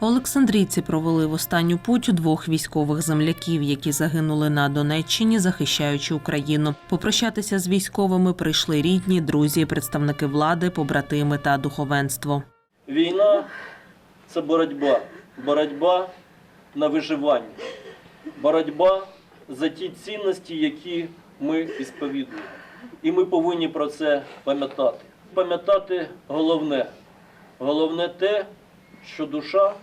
Олександрійці провели в останню путь двох військових земляків, які загинули на Донеччині, захищаючи Україну. Попрощатися з військовими прийшли рідні, друзі, представники влади, побратими та духовенство. Війна це боротьба. Боротьба на виживання. Боротьба за ті цінності, які ми ісповідуємо. І ми повинні про це пам'ятати. Пам'ятати головне. Головне те, що душа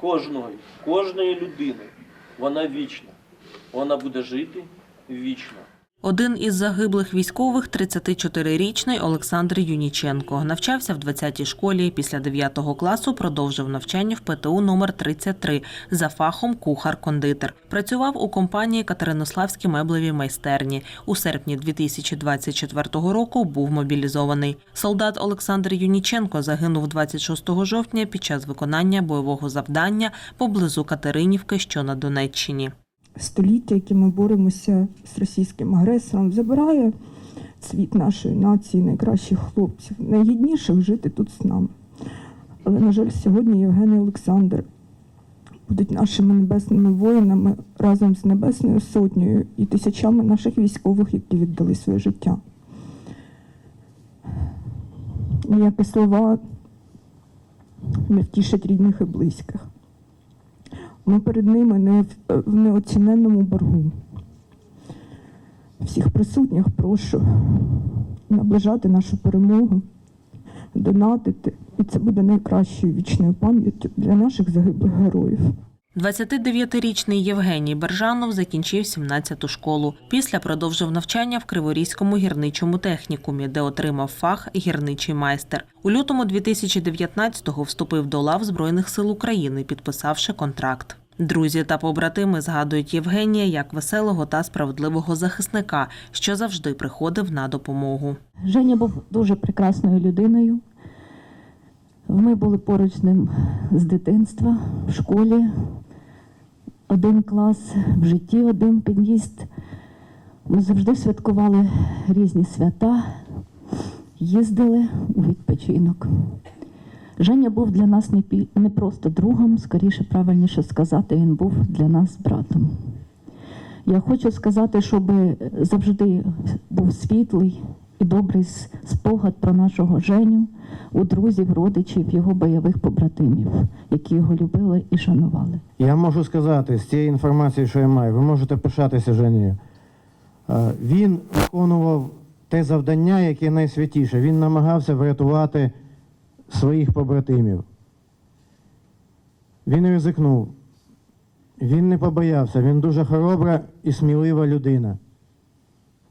кожної, кожної людини, вона вічна. Вона буде жити вічно. Один із загиблих військових, 34-річний Олександр Юніченко, навчався в 20-й школі. Після 9 класу продовжив навчання в ПТУ номер 33 за фахом кухар-кондитер. Працював у компанії Катеринославські меблеві майстерні. У серпні 2024 року був мобілізований. Солдат Олександр Юніченко загинув 26 жовтня під час виконання бойового завдання поблизу Катеринівки, що на Донеччині. Століття, які ми боремося з російським агресором, забирає світ нашої нації, найкращих хлопців, найгідніших жити тут з нами. Але, на жаль, сьогодні Євген і Олександр будуть нашими небесними воїнами разом з Небесною Сотнею і тисячами наших військових, які віддали своє життя. Ніякі слова не втішать рідних і близьких. Ми перед ними не в, неоціненному боргу. Всіх присутніх прошу наближати нашу перемогу, донатити, і це буде найкращою вічною пам'яттю для наших загиблих героїв. 29-річний Євгеній Бержанов закінчив 17-ту школу. Після продовжив навчання в Криворізькому гірничому технікумі, де отримав фах гірничий майстер. У лютому 2019-го вступив до лав Збройних сил України, підписавши контракт. Друзі та побратими згадують Євгенія як веселого та справедливого захисника, що завжди приходив на допомогу. Женя був дуже прекрасною людиною. Ми були поруч з ним з дитинства, в школі, один клас, в житті один під'їзд. Ми завжди святкували різні свята, їздили у відпочинок. Женя був для нас не, пі- не просто другом, скоріше правильніше сказати, він був для нас братом. Я хочу сказати, щоб завжди був світлий і добрий спогад про нашого Женю у друзів, родичів, його бойових побратимів, які його любили і шанували. Я можу сказати з цієї інформації, що я маю, ви можете пишатися Женєю. Е, Він виконував те завдання, яке найсвятіше. Він намагався врятувати своїх побратимів. Він ризикнув. Він не побоявся. Він дуже хоробра і смілива людина.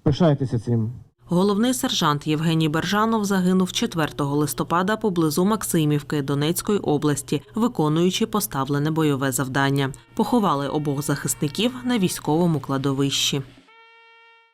Пишайтеся цим. Головний сержант Євгеній Бержанов загинув 4 листопада поблизу Максимівки Донецької області, виконуючи поставлене бойове завдання. Поховали обох захисників на військовому кладовищі.